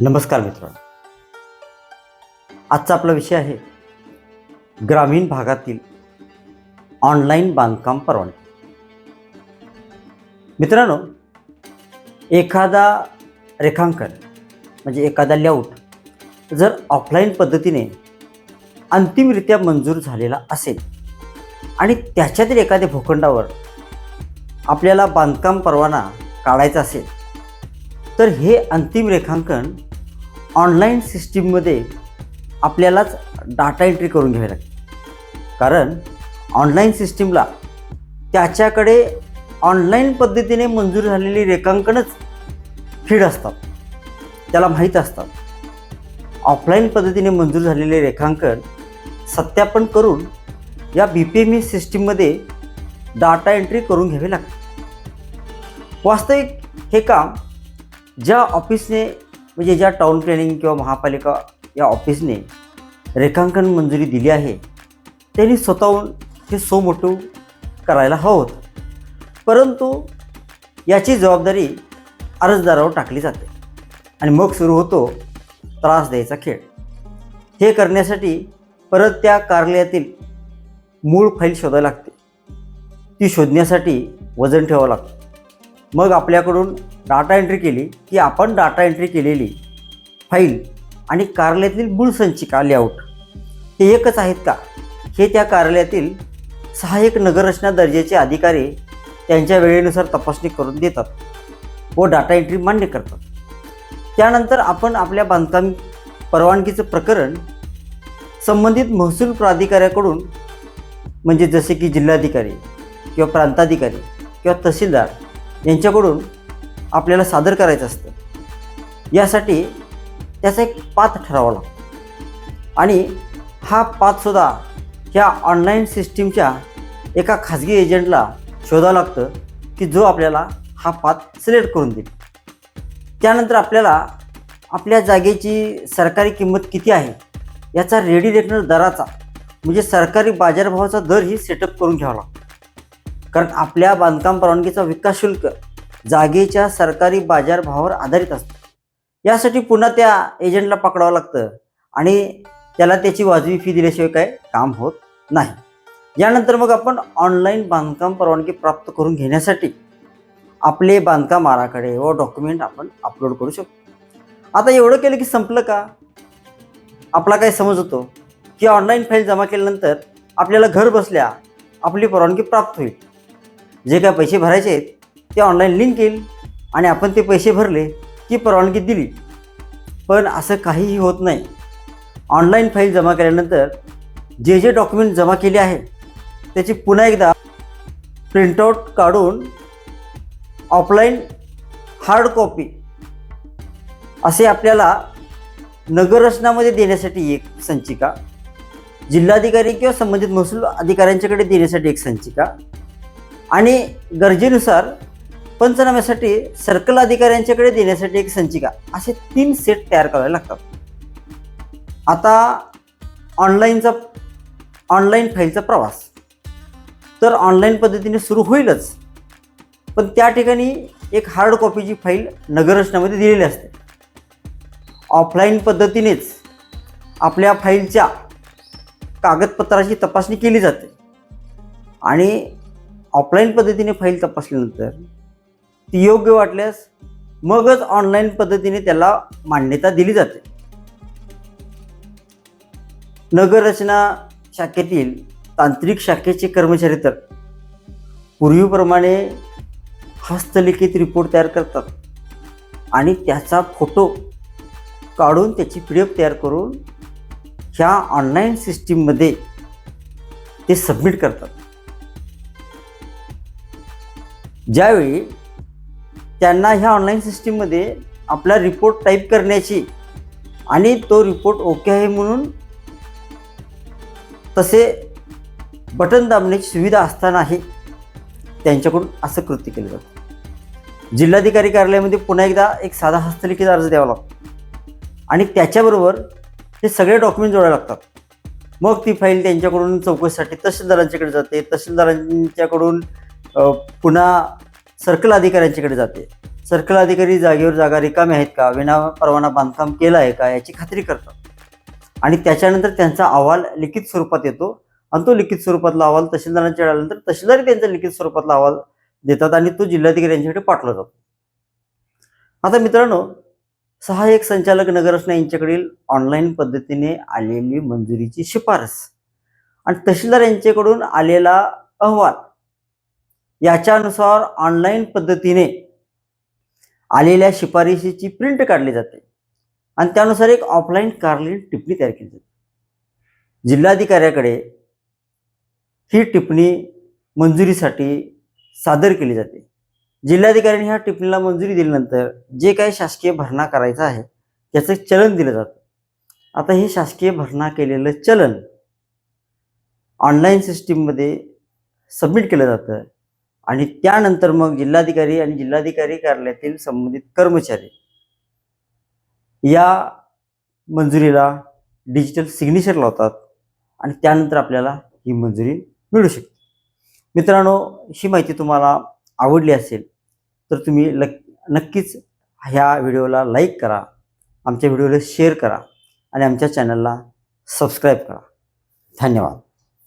नमस्कार मित्रांनो. आजचा आपला विषय आहे ग्रामीण भागातील ऑनलाईन बांधकाम परवानगी. मित्रांनो एखादा रेखांकन म्हणजे एखादा लेआउट जर ऑफलाईन पद्धतीने अंतिमरित्या मंजूर झालेला असेल आणि त्याच्यातील एखाद्या भूखंडावर आपल्याला बांधकाम परवाना काढायचा असेल तर हे अंतिम रेखांकन ऑनलाईन सिस्टीममध्ये आपल्यालाच डाटा एंट्री करून घ्यावी लागते. कारण ऑनलाईन सिस्टीमला त्याच्याकडे ऑनलाईन पद्धतीने मंजूर झालेली रेखांकनच फीड असतात. त्याला माहीत असतात. ऑफलाईन पद्धतीने मंजूर झालेले रेखांकन सत्यापन करून या बी पी एम ई सिस्टीममध्ये डाटा एंट्री करून घ्यावी लागते. वास्तविक हे काम ज्या ऑफिसने म्हणजे ज्या टाऊन प्लॅनिंग किंवा महापालिका या ऑफिसने रेखांकन मंजुरी दिली आहे त्यांनी स्वतःहून हे सो मोठं करायला हवं होतं. परंतु याची जबाबदारी अर्जदारावर टाकली जाते आणि मग सुरू होतो त्रास द्यायचा खेळ. हे करण्यासाठी परत त्या कार्यालयातील मूळ फाईल शोधायला लागते. ती शोधण्यासाठी वजन ठेवावं लागतं. मग आपल्याकडून डाटा एंट्री केली की आपण डाटा एंट्री केलेली फाईल आणि कार्यालयातील मूळ संचिका लेआउट हे एकच आहेत का? हे त्या कार्यालयातील सहाय्यक नगररचना दर्जाचे अधिकारी त्यांच्या वेळेनुसार तपासणी करून देतात व डाटा एंट्री मान्य करतात. त्यानंतर आपण आपल्या बांधकाम परवानगीचं प्रकरण संबंधित महसूल प्राधिकाऱ्याकडून म्हणजे जसे की जिल्हाधिकारी किंवा प्रांताधिकारी किंवा तहसीलदार यांच्याकडून आपल्याला सादर करायचं असतं. यासाठी त्याचा एक पाथ ठरावा लागतो. आणि हा पाथसुद्धा ह्या ऑनलाईन सिस्टीमच्या एका खाजगी एजंटला शोधावं लागतं की जो आपल्याला हा पाथ सिलेक्ट करून देईल. त्यानंतर आपल्याला आपल्या जागेची सरकारी किंमत किती आहे याचा रेडी रेटनर दराचा म्हणजे सरकारी बाजारभावाचा दरही सेटअप करून घ्यावा लागतो. कारण आपल्या बांधकाम परवानगीचा विकास शुल्क जागेच्या सरकारी बाजारभावावर आधारित असतो. यासाठी पुन्हा त्या एजंटला पकडावं लागतं आणि त्याला त्याची वाजवी फी दिल्याशिवाय काय काम होत नाही. यानंतर मग आपण ऑनलाईन बांधकाम परवानगी प्राप्त करून घेण्यासाठी आपले बांधकाम आराखडे व डॉक्युमेंट आपण अपलोड करू शकतो. आता एवढं केलं की संपलं का? आपला काय समज होतो की ऑनलाईन फाईल जमा केल्यानंतर आपल्याला घर बसल्या आपली परवानगी प्राप्त होईल. जे काय पैसे भरायचे आहेत ते ऑनलाईन लिंक येईल आणि आपण ते पैसे भरले की परवानगी दिली. पण असं काहीही होत नाही. ऑनलाईन फाईल जमा केल्यानंतर जे जे डॉक्युमेंट जमा केले आहे त्याची पुन्हा एकदा प्रिंटआउट काढून ऑफलाईन हार्ड कॉपी असे आपल्याला नगररचनामध्ये देण्यासाठी एक संचिका जिल्हाधिकारी किंवा संबंधित महसूल अधिकाऱ्यांच्याकडे देण्यासाठी एक संचिका आणि गरजेनुसार पंचनाम्यासाठी सर्कल अधिकाऱ्यांच्याकडे देण्यासाठी एक संचिका. असे तीन सेट तयार करावे लागतात. आता ऑनलाईनचा ऑनलाईन फाईलचा प्रवास. तर ऑनलाईन पद्धतीने सुरू होईलच. पण त्या ठिकाणी एक हार्ड कॉपीची फाईल नगररचनामध्ये दिलेली असते. ऑफलाईन पद्धतीनेच आपल्या फाईलच्या कागदपत्राची तपासणी केली जाते. आणि ऑफलाईन पद्धतीने फाईल तपासल्यानंतर ती योग्य वाटल्यास मगच ऑनलाईन पद्धतीने त्याला मान्यता दिली जाते. नगररचना शाखेतील तांत्रिक शाखेचे कर्मचारी तर पूर्वीप्रमाणे हस्तलिखित रिपोर्ट तयार करतात आणि त्याचा फोटो काढून त्याची पी डी एफ तयार करून ह्या ऑनलाईन सिस्टीममध्ये ते सबमिट करतात. ज्यावेळी त्यांना ह्या ऑनलाईन सिस्टीममध्ये आपला रिपोर्ट टाईप करण्याची आणि तो रिपोर्ट ओके आहे म्हणून तसे बटन दाबण्याची सुविधा असतानाही त्यांच्याकडून असं कृत्य केलं जातं. जिल्हाधिकारी कार्यालयामध्ये पुन्हा एकदा एक साधा हस्तलिखित अर्ज द्यावा लागतो. आणि त्याच्याबरोबर हे सगळे डॉक्युमेंट जोडायला लागतात. मग ती फाईल त्यांच्याकडून चौकशीसाठी तहसीलदारांच्याकडे जाते. तहसीलदारांच्याकडून पुन्हा सर्कल अधिकाऱ्यांच्याकडे जाते. सर्कल अधिकारी जागेवर जागा रिकामी आहेत का? विना परवाना बांधकाम केलं आहे का? याची खात्री करतात. आणि त्याच्यानंतर त्यांचा अहवाल लिखित स्वरूपात येतो आणि तो लिखित स्वरूपातला अहवाल तहसीलदारांच्या आल्यानंतर तहसीलदारी त्यांचा लिखित स्वरूपातला अहवाल देतात आणि तो जिल्हाधिकारी यांच्याकडे पाठवला जातो. आता मित्रांनो सहाय्यक संचालक नगररचना यांच्याकडील ऑनलाईन पद्धतीने आलेली मंजुरीची शिफारस आणि तहसीलदार यांच्याकडून आलेला अहवाल याच्यानुसार ऑनलाईन पद्धतीने आलेल्या शिफारशीची प्रिंट काढली जाते. आणि त्यानुसार एक ऑफलाईन कारलीन टिप्पणी तयार केली जाते. जिल्हाधिकाऱ्याकडे ही टिप्पणी मंजुरीसाठी सादर केली जाते. जिल्हाधिकाऱ्यांनी ह्या टिप्पणीला मंजुरी दिल्यानंतर जे काही शासकीय भरणा करायचं आहे त्याचं चलन दिलं जातं. आता हे शासकीय भरणा केलेलं चलन ऑनलाईन सिस्टीममध्ये सबमिट केलं जातं. आणि त्यानंतर मग जिल्हाधिकारी आणि जिल्हाधिकारी कार्यालयातील संबंधित कर्मचारी या मंजुरीला डिजिटल सिग्नेचर लावतात आणि त्यानंतर आपल्याला ही मंजुरी मिळू शकते. मित्रांनो ही माहिती तुम्हाला आवडली असेल तर तुम्ही लक नक्कीच ह्या व्हिडिओला लाईक करा आमच्या व्हिडिओला शेअर करा आणि आमच्या चॅनलला सबस्क्राईब करा. धन्यवाद.